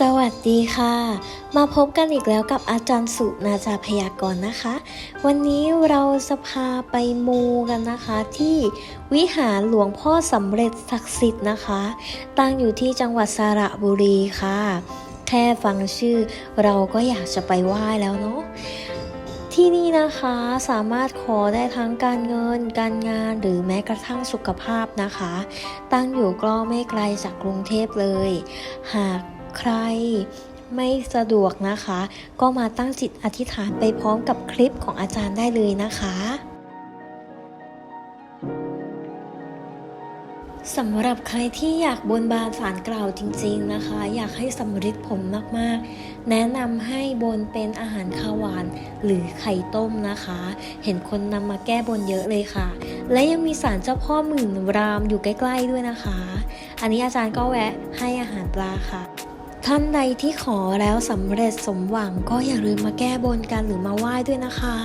สวัสดีค่ะ มาพบกันอีกแล้วกับอาจารย์สุนาจาพยากรณ์นะคะ วันนี้เราจะพาไปมูกันนะคะ ที่วิหารหลวงพ่อสำเร็จศักดิ์สิทธิ์นะคะ ตั้งอยู่ที่จังหวัดสระบุรีค่ะ แค่ฟังชื่อเราก็อยากจะไปไหว้แล้วเนาะที่นี่นะคะสามารถขอได้ทั้งการเงิน การงานหรือแม้กระทั่งสุขภาพนะคะ ตั้งอยู่ก็ไม่ไกลจากกรุงเทพเลย หาก ใครไม่สะดวกนะคะ ก็มาตั้งจิตอธิษฐานไปพร้อมกับคลิปของอาจารย์ได้เลยนะคะสำหรับใครที่อยากบนบานสารกล่าวจริง ๆนะคะ อยากให้สำร็จผลมากๆ แนะนำให้บนเป็นอาหารข้าวหวานหรือไข่ต้มนะคะ เห็นคนนำมาแก้บนเยอะเลยค่ะ และยังมีศาลเจ้าพ่อหมื่นรามอยู่ใกล้ ๆด้วยนะคะ อันนี้อาจารย์ก็แวะให้อาหารปลาค่ะ ท่านใดที่ขอแล้วสำเร็จสมหวังก็อย่าลืมมาแก้บนกันหรือมาไหว้ด้วยนะคะ